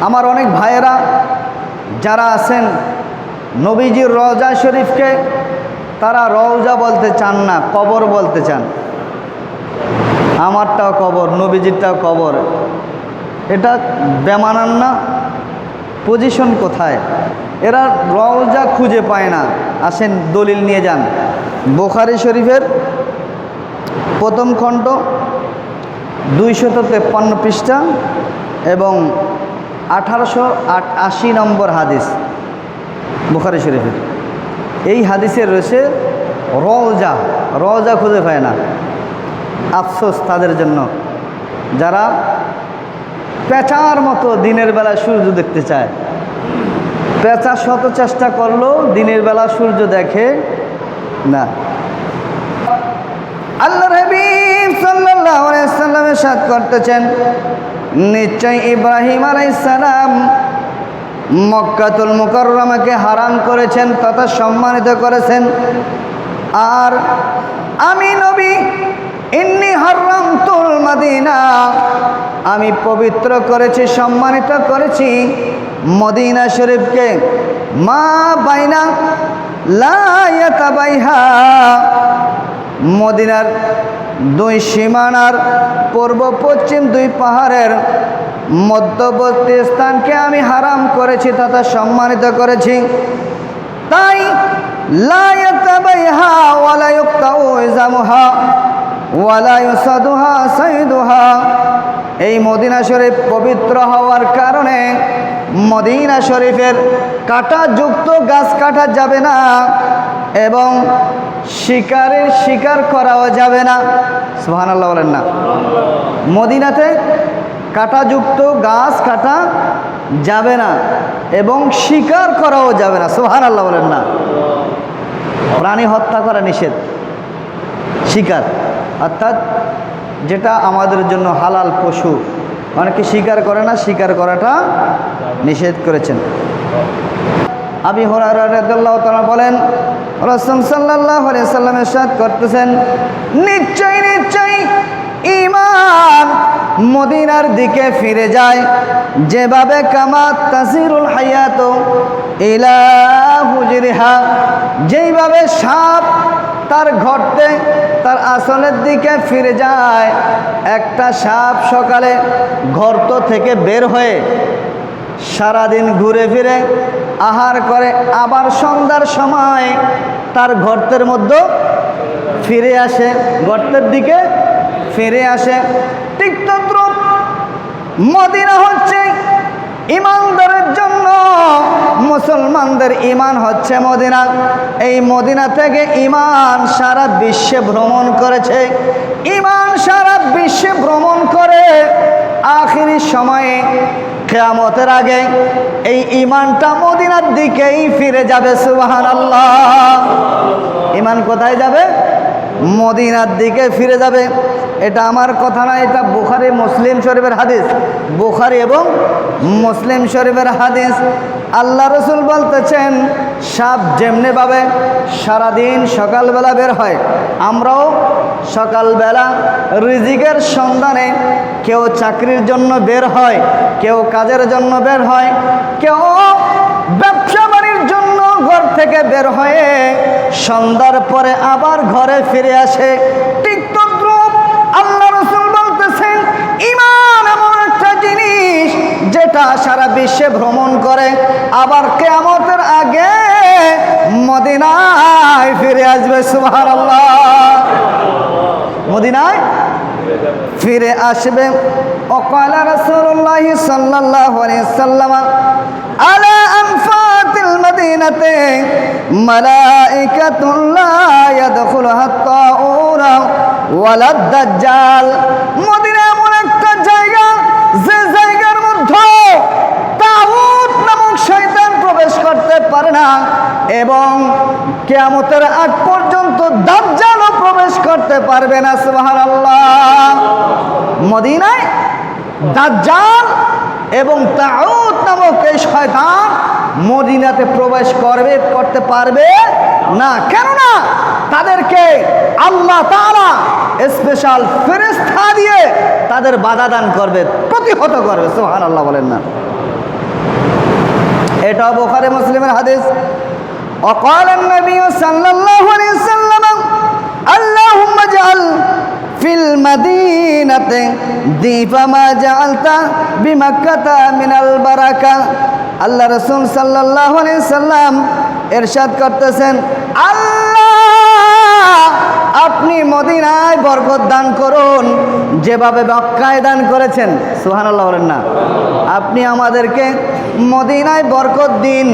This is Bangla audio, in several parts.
আমার অনেক ভাইয়েরা যারা আছেন নবীজির রওজা শরীফকে তারা রওজা বলতে চান না, কবর বলতে চান। আমারটাও কবর, নবীজিরটাও কবর। এটা বেমানান না পজিশন কোথায়? এরা রওজা খুঁজে পায় না। আসেন, দলিল নিয়ে যান। বোখারি শরীফের প্রথম খণ্ড দুইশত তেপ্পান্ন পৃষ্ঠা এবং আঠারোশো আশি নম্বর হাদিস, বুখারি শরীফের। এই হাদিসে রয়েছে, রওজা রওজা খুঁজে পায় না। আফসোস তাদের জন্য। যারা পেঁচার মতো দিনের বেলা সূর্য দেখতে চায়। পেঁচা শত চেষ্টা করলেও দিনের বেলা সূর্য দেখে না। আল্লাহ সাল্লাল্লাহু আলাইহি সাল্লামের সাথ করতেছেন। নিশ্চয় ইব্রাহিম আলাইহিস সালাম মক্কাতুল মুকাররমাকে হারাম করেছেন, তথা সম্মানিত করেছেন। আর আমি নবী, ইন্নি হারামতুল মাদিনা, আমি পবিত্র করেছি, সম্মানিত করেছি মদিনা শরীফকে। মা বাইনা লাইহা মদিনার দুই সীমানার পূর্ব পশ্চিম দুই পাহাড়ের মধ্যবর্তী স্থানকে আমি হারাম করেছি তথা সম্মানিত করেছি। তাই এই মদিনা শরীফ পবিত্র হওয়ার কারণে মদিনা শরীফের কাঁটাযুক্ত গাছ কাটা যাবে না এবং শিকারের শিকার করাও যাবে না। সুহান আল্লাহ বলেন না। মদিনাতে কাঁটাযুক্ত গাছ কাটা যাবে না এবং শিকার করাও যাবে না। সুহান আল্লাহ বলেন না। প্রাণী হত্যা করা নিষেধ। শিকার। অর্থাৎ যেটা আমাদের জন্য হালাল পশু। অনেকে স্বীকার করে না স্বীকার করাটা নিষেধ করেছেন। আবি বলেন রসম সাল্লাহ সাল্লামের সাথ করতেছেন নিশ্চয় নিশ্চয় ইমান মদিনার দিকে ফিরে যায়। যেভাবে কামাত তাসিরুল হায়াত ইলা হুজরিহা, যেইভাবে সাপ তার ঘরতে, তার আসলের দিকে ফিরে যায়, একটা সাপ সকালে ঘরত থেকে বের হয়ে সারাদিন ঘুরে ফিরে আহার করে, আবার সন্ধ্যার সময় তার গর্তের মধ্যে ফিরে আসে, গর্তের দিকে ফিরে আসে। ঠিক তদ্রুপ মদিনা হচ্ছে ইমানদারের জন্য, মুসলমানদের ইমান হচ্ছে মদিনা। এই মদিনা থেকে ইমান সারা বিশ্বে ভ্রমণ করেছে। ইমান সারা বিশ্বে ভ্রমণ করে আখিরি সময়ে কেয়ামতের আগে এই ইমানটা মদিনার দিকেই ফিরে যাবে সুবাহান আল্লাহ ইমান কোথায় যাবে? মদিনার দিকে ফিরে যাবে। এটা আমার কথা না, এটা বুখারি মুসলিম শরীফের হাদিস। বুখারি এবং মুসলিম শরীফের হাদিস। আল্লাহ রসুল বলতেছেন, সাপ যেমনিভাবে সারাদিন সকালবেলা বের হয়। আমরাও সকালবেলা রিজিকের সন্ধানে কেউ চাকরির জন্য বের হয়, কেউ কাজের জন্য বের হয়, কেউ ব্যবসা বাড়ির জন্য ঘর থেকে বের হয়ে সন্ধ্যার পরে আবার ঘরে ফিরে আসে। যেটা সারা বিশ্বে ভ্রমণ করে, আবার কেমতের আগে মদিনায় ফিরে আসবে সুহার মদিনায় ফিরে আসবে। মদিনা এমন একটা জায়গা যে জায়গার মধ্যে তাগুত নামক শয়তান প্রবেশ করতে পারে না এবং কেয়ামতের আগ পর্যন্ত দাজ্জালও প্রবেশ করতে পারবে না, সুবহানাল্লাহ। মদিনায় দাজ্জাল এবং তাউত নামক এই শয়তান মদিনাতে প্রবেশ করবে, করতে পারবে না। কেননা তাদেরকে আল্লাহ তারা স্পেশাল ফেরেশতা দিয়ে তাদের বাধা দান করবে, প্রতিহত করবে সোহান আল্লাহ বলেন না। এটা বোখারে মুসলিমের হাদিস وقال النبي صلى الله عليه وسلم اللهم اجعل في المدينة ضيف ما جعلت بمكة من البركة আল্লাহ রসুল সাল্লাহ সাল্লাম এরশাদ করতেছেন আল্লাহ আপনি মদিনায় বরকত দান করুন। যেভাবে মক্কায় দান করেছেন সুহানাল্লাহ বলেন না। আপনি আমাদেরকে মদিনায় বরকত দিন।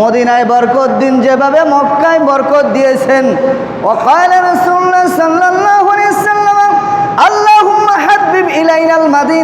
মদিনায় বরকত দিন যেভাবে মক্কায় বরকত দিয়েছেন। সাল্লাহ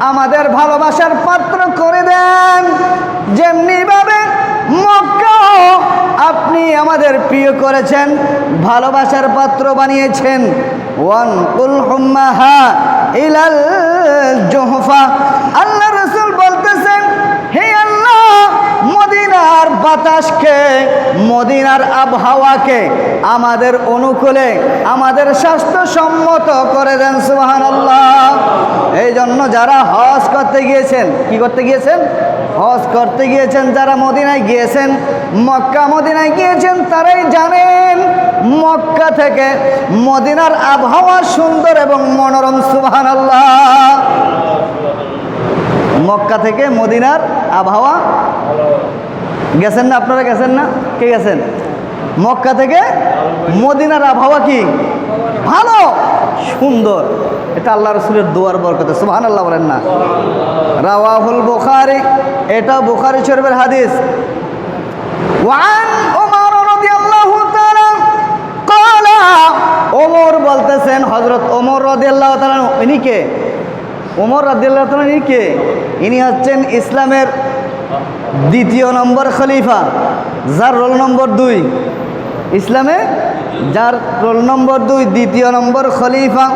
আমাদের ভালোবাসার পাত্র করে দেন। যেমনিভাবে মক্কা আপনি আমাদের প্রিয় করেছেন, ভালোবাসার পাত্র বানিয়েছেন। ওয়ান কুল হুম্মাহা ইলাল জোহফা। আল্লাহ মদিনার বাতাসকে, মদিনার আবহাওয়াকে আমাদের অনুকূলে, আমাদের স্বাস্থ্যসম্মত করে দেন সুহান এই জন্য যারা হজ করতে গিয়েছেন, কি করতে গিয়েছেন? হজ করতে গিয়েছেন, যারা মদিনায় গিয়েছেন, মক্কা মদিনায় গিয়েছেন, তারাই জানেন মক্কা থেকে মদিনার আবহাওয়া সুন্দর এবং মনোরম সুবাহান মক্কা থেকে মদিনার আবহাওয়া গেছেন না আপনারা গেছেন না? কে গেছেন? মক্কা থেকে মদিনার আবহাওয়া কি? ভালো। সুন্দর। এটা আল্লাহ রসুলের দোয়ার বরকতে সুহান আল্লাহ বলেন না। রাওয়াহুল বুখারি, এটা বুখারি শরীফের হাদিস। ওয়ান ওমর রাদিয়াল্লাহু তাআলা ক্বালা ওমর বলতেছেন হজরত ওমর রাদিয়াল্লাহু তাআলা, ইনি কে? ওমর রাদিয়াল্লাহু তাআলা, ইনি কে? ইনি হচ্ছেন ইসলামের দ্বিতীয় নম্বর খলিফা, যার রোল নম্বর দুই। ইসলামে যার রোল নম্বর দুই, দ্বিতীয় নম্বর খলিফা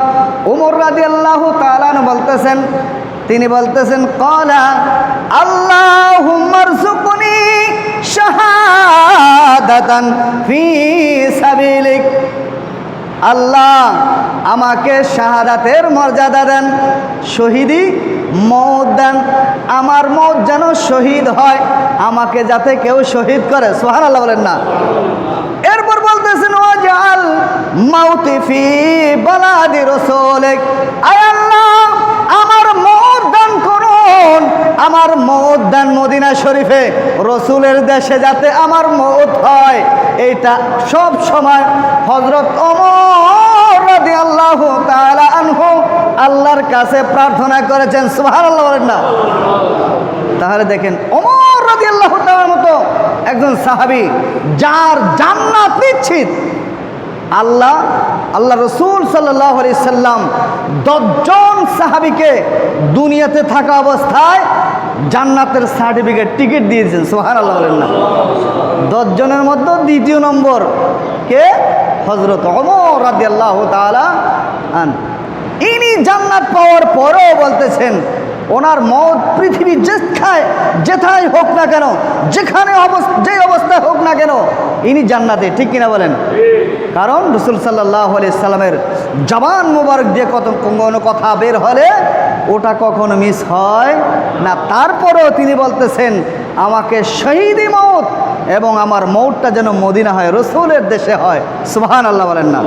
উমর রাজি আল্লাহ তালান বলতেছেন, তিনি বলতেছেন কলা আল্লাহ সুকুনি ফি আল্লাহ আমাকে শাহাদাতের মর্যাদা দেন, শহীদি মৌত দেন। আমার মৌত যেন শহীদ হয়, আমাকে যাতে কেউ শহীদ করে সোহান আল্লাহ বলেন না। এরপর বলতেছেন ও জাল মাউতিফি বলাদি রসুলিক। আয় আল্লাহ আমার মৌত দান করুন আমার মৌত দান মদিনা শরীফে। রসুলের দেশে যাতে আমার মৌত হয়, এইটা সব সময় হজরত অমর আল্লাহ আনহু আল্লাহর কাছে প্রার্থনা করেছেন। সুহার আল্লাহ না। তাহলে দেখেন অমর রাজি আল্লাহ মতো একজন সাহাবি, যার জান্নাত নিশ্চিত আল্লাহ আল্লাহ রসুল সাল্লাহ সাল্লাম দশজন সাহাবিকে দুনিয়াতে থাকা অবস্থায় জান্নাতের সার্টিফিকেট, টিকিট দিয়েছেন সোহান আল্লাহ দশজনের মধ্যে দ্বিতীয় নম্বর কে? হজরত অমর রাদি আল্লাহ তালা ইনি জান্নাত পাওয়ার পরেও বলতেছেন ওনার মত পৃথিবী যেখায় যেথায় হোক না কেন, যেখানে যে অবস্থায় হোক না কেন, ইনি জান্নাতে, ঠিক কিনা বলেন? কারণ রসুল সাল্লাহ সাল্লামের জবান মোবারক দিয়ে কত কোনো কথা বের হলে ওটা কখনো মিস হয় না। তারপরেও তিনি বলতেছেন, আমাকে শহীদি মত এবং আমার মৌটটা যেন মদিনা হয়, রসুলের দেশে হয়। সুহান আল্লাহ বলেন না।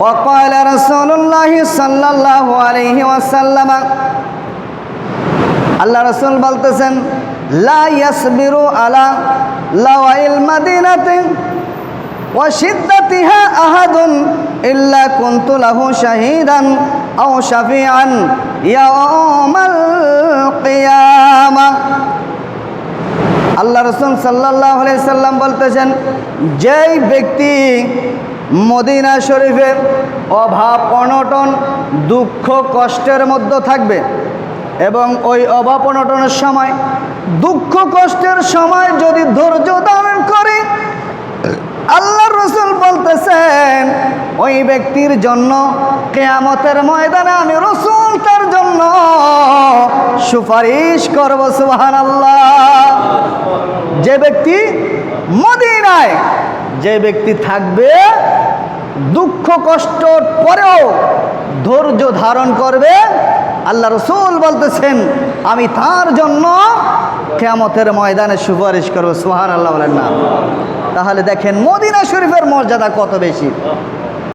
وقال رسول الله صلى الله عليه وسلم আল্লাহ রসুল বলতেছেন লা ইয়াসবিরু আলা লাওয়াইল মাদিনাতে وشدتها أحد إلا كنت له شهيدا أو شفيعا يوم القيامة আল্লাহ রসুল সাল্লাহ সাল্লাম বলতেছেন যেই ব্যক্তি মদিনা শরীফে অভাব, অনটন, দুঃখ, কষ্টের মধ্যে থাকবে। এবং ওই অভাব, অনটনের সময়, দুঃখ, কষ্টের সময় যদি ধৈর্য ধারণ করে আল্লাহ রসুল বলতেছেন, ওই ব্যক্তির জন্য কেয়ামতের ময়দানে আমি রসুল তার জন্য সুপারিশ করব সুহান আল্লাহ যে ব্যক্তি মদিনায় যে ব্যক্তি থাকবে, দুঃখ কষ্টর পরেও ধৈর্য ধারণ করবে, আল্লাহ রসুল বলতেছেন, আমি তার জন্য কেমতের ময়দানে সুপারিশ করব। সোহার আল্লাহ বলেন না। তাহলে দেখেন মদিনা শরীফের মর্যাদা কত বেশি?